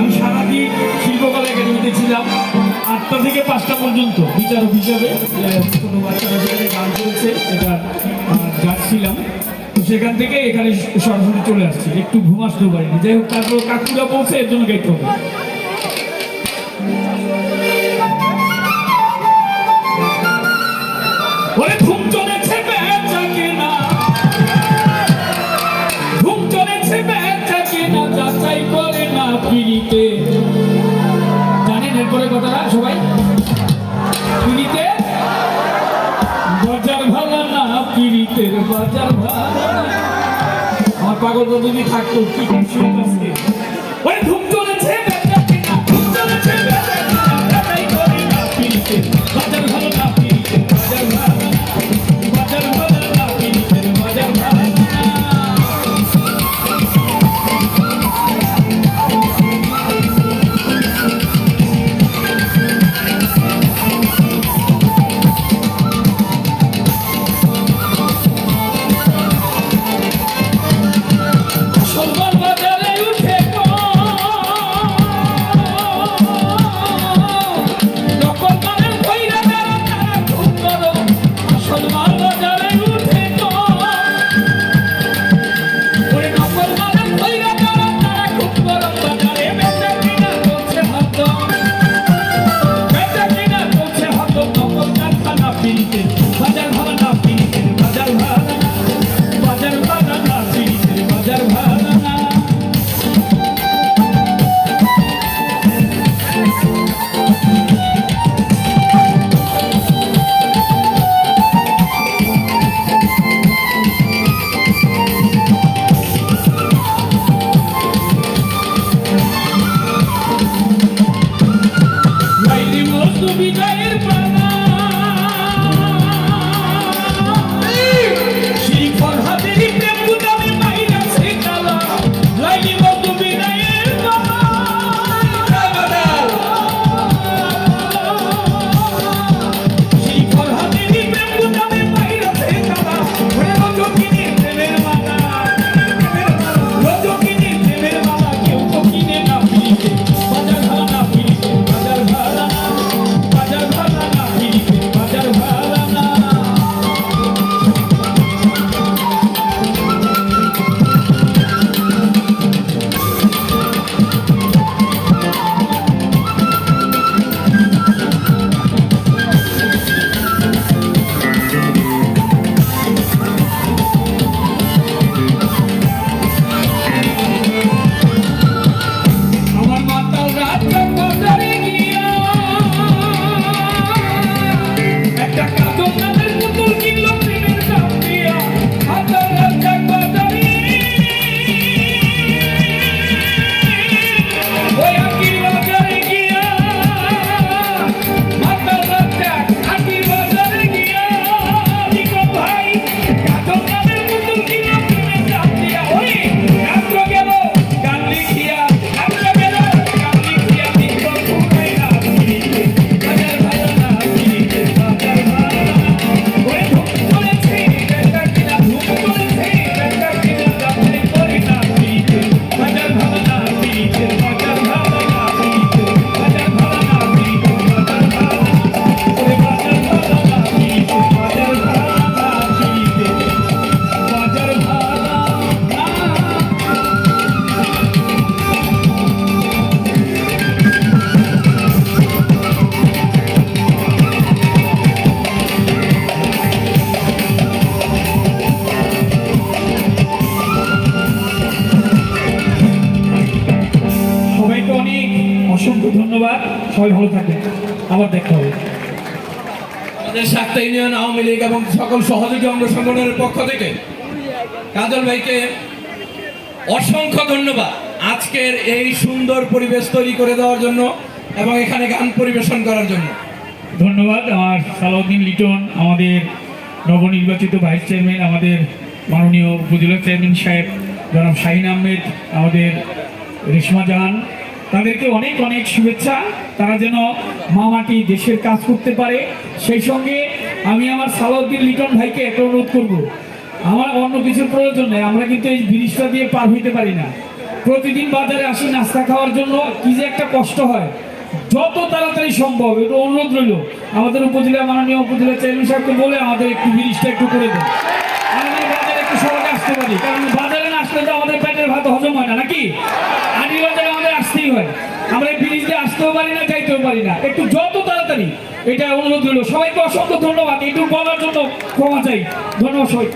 আমি সারাদিন আটটা থেকে পাঁচটা পর্যন্ত। হিসাবে কোনো যাচ্ছিলাম তো সেখান থেকে এখানে সরাসরি চলে আসছি। একটু ঘুম আসতেও পারিনি। যাই হোক, তারপর কাকুরা বলছে, এর জন্য গাইতে হবে। কেনা যাচাই করে, না কথাটা সবাই? পিড়িতে বাজার ভালো না পিড়িতের বাজার ভালো না আমার পাগল যদি থাকতো কি ওরে সবাই ভালো থাকবেন আবার দেখা হবে। আমাদের সাতটা ইউনিয়ন আওয়ামী লীগ এবং সকল সহযোগী অঙ্গ সংগঠনের পক্ষ থেকে কাজল ভাইকে অসংখ্য ধন্যবাদ আজকের এই সুন্দর পরিবেশ তৈরি করে দেওয়ার জন্য এবং এখানে গান পরিবেশন করার জন্য। ধন্যবাদ। আমার সালাউদ্দিন লিটন আমাদের নবনির্বাচিত ভাইস চেয়ারম্যান আমাদের মাননীয় উপজেলা চেয়ারম্যান সাহেব জনাব শাহিন আহমেদ আমাদের রেশমা জাহান তাদেরকে অনেক অনেক শুভেচ্ছা। তারা যেন মামাটি দেশের কাজ করতে পারে। সেই সঙ্গে আমি আমার সালাউদ্দিন লিটন ভাইকে একটা অনুরোধ করব। আমার অন্য কিছুর প্রয়োজন নেই, আমরা কিন্তু এই ব্রিজটা দিয়ে পার হইতে পারি না। প্রতিদিন বাজারে আসি নাস্তা খাওয়ার জন্য, কি যে একটা কষ্ট হয়। যত তাড়াতাড়ি সম্ভব, একটু অনুরোধ রইল। আমাদের উপজেলা মাননীয় উপজেলা চেয়ারম্যান সাহেবকে বলে আমাদের একটু ব্রিজটা একটু করে দেন। আমাদের বাজারে একটু সহজে আসতে পারি, কারণ বাজারে না আসলে তো আমাদের পেটের ভাত হজম হয় না, নাকি? হয়। আমরা এই ব্রিজ দিয়ে আসতেও পারি না, যাইতেও পারি না। একটু যত তাড়াতাড়ি। এটা অনুরোধ হলো সবাইকে অসংখ্য ধন্যবাদ। একটু বলার জন্য ক্ষমা চাই। ধন্যবাদ সবাই